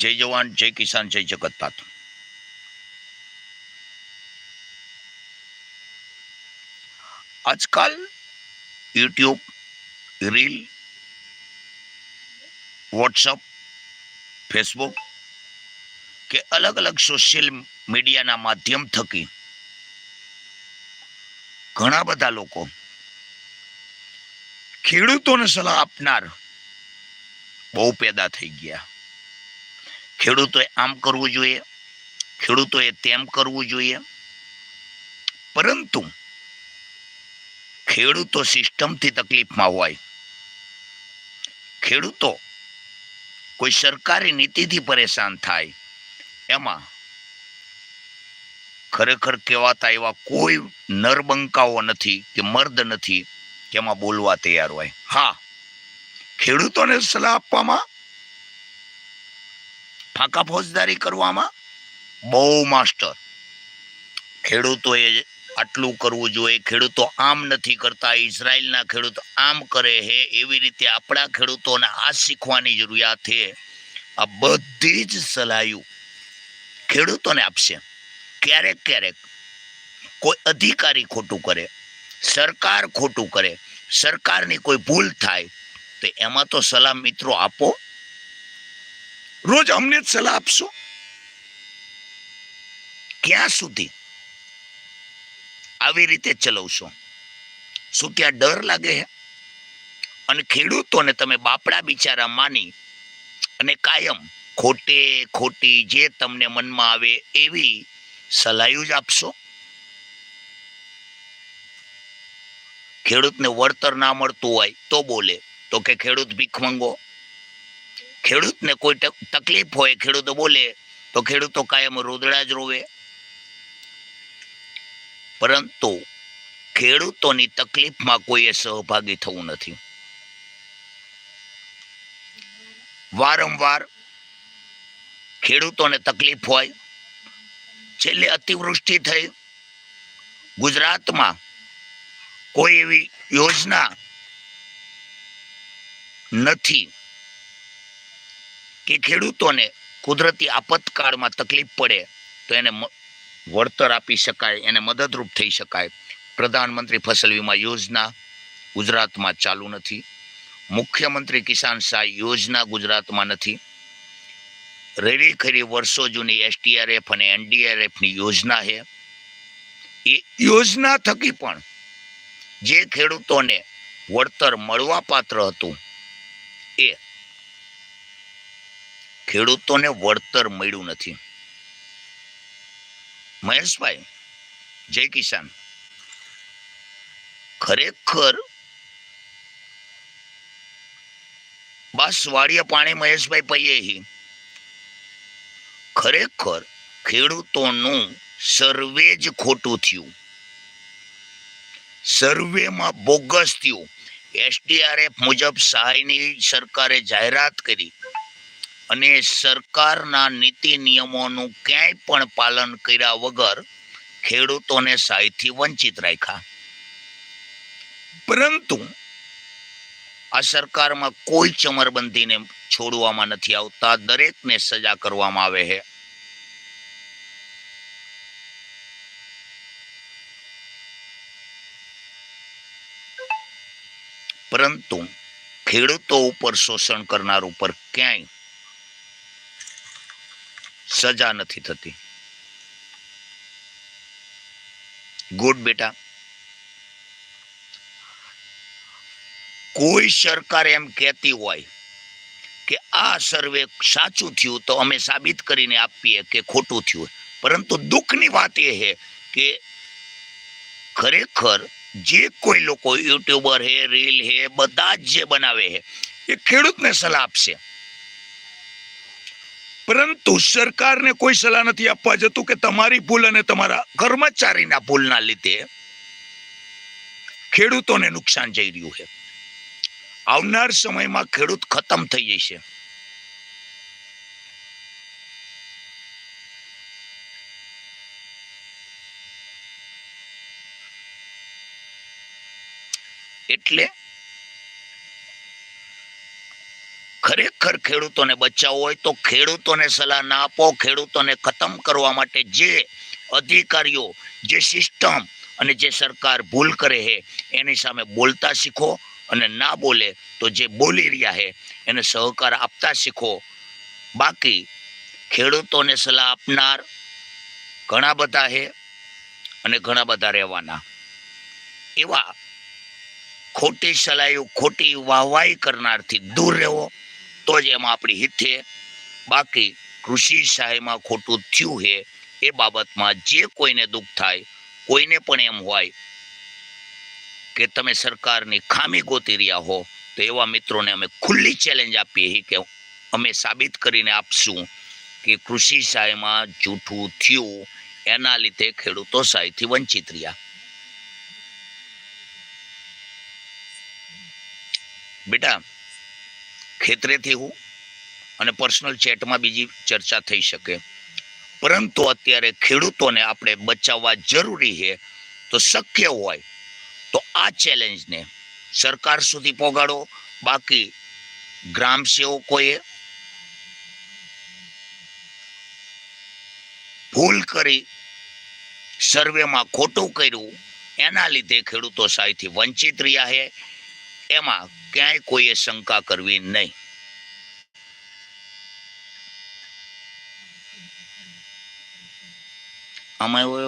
જય જવાન જય કિસાન જય જગતનાથ આજકાલ યુટ્યુબ રીલ વોટ્સઅપ ફેસબુક કે અલગ અલગ સોશિયલ મીડિયાના માધ્યમ થકી ઘણા બધા લોકો ખેડૂતોને સલાહ આપનાર બહુ પેદા થઈ ગયા ખેડૂતોએ આમ કરવું જોઈએ, ખેડૂતોએ તેમ કરવું જોઈએ. પરંતુ ખેડૂતો સિસ્ટમથી તકલીફમાં હોય. ખેડૂતો કોઈ સરકારી નીતિથી પરેશાન થાય. એમાં ખરેખર કહેવાતા એવા કોઈ નરબંકાઓ નથી કે મર્દ નથી કે એમાં બોલવા તૈયાર હોય. હા, ખેડૂતોને સલાહ આપવામાં ફાંકા ફોજદારી કરવામાં? બહુ માસ્ટર. ખેડૂતોએ આટલું કરવું જોઈએ. ખેડૂતો આમ નથી કરતા. ઇઝરાયલના ખેડૂતો આમ કરે હે. એવી રીતે આપણા ખેડૂતોને આ શીખવાની જરૂરિયાત છે. આ બધી જ સલાહ્યું ખેડૂતોને આપશે. ક્યારેક ક્યારેક કોઈ અધિકારી ખોટું કરે, સરકાર ખોટું કરે, સરકારની કોઈ ભૂલ થાય, તો એમાં તો સલાહ મિત્રો આપો. રોજ અમને જ સલાહ આપશો? ક્યાં સુધી? આવી રીતે ચલાવશો. શું ત્યાં ડર લાગે છે અને ખેડૂતોને તમે બાપડા બિચારા માની અને કાયમ ખોટે ખોટી જે તમને મનમાં આવે એવી સલાહ જ આપશો? ખેડૂતને વળતર ના મળતું હોય તો બોલે. તો કે ખેડૂત ભીખ મંગો. ખેડૂતને કોઈ તકલીફ હોય, ખેડૂતો બોલે, તો ખેડૂતો કાયમ રોદડા જ રોવે. પરંતુ ખેડૂતોની તકલીફમાં કોઈએ સહભાગી થવું નથી. વારંવાર ખેડૂતોને તકલીફ હોય, છેલ્લે અતિવૃષ્ટિ થઈ. ગુજરાતમાં કોઈ એવી યોજના નથી. કે ખેડૂતોને કુદરતી આપતકાળમાં તકલીફ પડે તો એને વળતર આપી શકાય, એને મદદરૂપ થઈ શકાય. પ્રધાનમંત્રી ફસલ વીમા યોજના ગુજરાતમાં ચાલુ નથી. મુખ્યમંત્રી કિસાન સહાય યોજના ગુજરાતમાં નથી. રેડી ખરી વર્ષો જૂની એસટીઆરએફ અને એનડીઆરએફની યોજના છે. એ યોજના થકી પણ જે ખેડૂતોને વળતર મળવા પાત્ર હતું, એ ખેડૂતોને વળતર મળ્યું નથી. મહેશભાઈ, જય કિસાન. ખરેખર બસ વાડિયા પાણી મહેશભાઈ પૈયે ખરેખર ખેડૂતોનું સર્વે જ ખોટું થયું. સર્વેમાં બોગસ થયું. એસડીઆરએફ મુજબ સહાયની સરકારે જાહેરાત કરી. અને સરકારના નીતિ નિયમોનું ક્યાંય પણ પાલન કર્યા વગર ખેડૂતોને સહાયથી વંચિત રાખ્યા. પરંતુ આ સરકારમાં કોઈ ચમરબંધીને છોડવામાં નથી આવતા, દરેકને સજા કરવામાં આવે છે. પરંતુ ખેડૂતો ઉપર શોષણ કરનાર ઉપર ક્યાંય સજા નથી થતી. ગુડ બેટા. કોઈ સરકાર એમ કહેતી હોય કે આ સર્વે સાચું થયું તો અમે સાબિત કરીને આપીએ કે ખોટું થયું પરંતુ દુઃખની વાત એ છે કે ખરેખર જે કોઈ લોકો યુટ્યુબર હે, રીલ હે, બધા જ જે બનાવે છે એ ખેડૂતને સલાહ આપશે. પરંતુ સરકારને કોઈ સલાહ નથી આપવા જતું કે તમારી ભૂલ અને તમારા કર્મચારીના ભૂલના લીધે ખેડૂતોને નુકસાન જઈ રહ્યું છે. આવનાર સમયમાં ખેડૂત ખતમ થઈ જશે. એટલે ખરેખર ખેડૂતોને બચાવવો હોય તો ખેડૂતોને સલાહ ના આપો. ખેડૂતોને ખતમ કરવા માટે જે અધિકારીઓ, જે સિસ્ટમ અને જે સરકાર ભૂલ કરે છે, એની સામે બોલતા શીખો અને ના બોલે તો જે બોલી રહ્યા છે, એને સહકાર આપતા શીખો. બાકી ખેડૂતોને સલાહ આપનાર ઘણા બધા છે અને ઘણા બધા રહેવાના. એવા ખોટી સલાહ, ખોટી વાહવાઈ કરનારથી દૂર રહેવો. તો જ એમાં આપણી હિતે બાકી કૃષિ સહાયમાં ખોટું થયું છે એ બાબતમાં જે કોઈને દુઃખ થાય, કોઈને પણ એમ હોય કે તમે સરકારની ખામી ગોતી રહ્યા હો, તો એવા મિત્રોને અમે ખુલ્લી ચેલેન્જ આપીએ છીએ કે અમે સાબિત કરીને આપશું કે કૃષિ સહાયમાં જૂઠું થયું, એના લીધે ખેડૂતો સહાયથી વંચિત રહ્યા. બેટા ખેતરેથી હું અને પર્સનલ ચેટમાં બીજી ચર્ચા થઈ શકે. પરંતુ અત્યારે ખેડૂતોને આપણે બચાવવા જરૂરી છે. તો શક્ય હોય તો આ ચેલેન્જને સરકાર સુધી પહોંચાડો બાકી ગ્રામ સેવકોએ ભૂલ કરી સર્વેમાં ખોટું કર્યું, એના લીધે ખેડૂતો સહાયથી વંચિત રહ્યા છે. એમાં ક્યાંય કોઈએ શંકા કરવી નહીં. એવો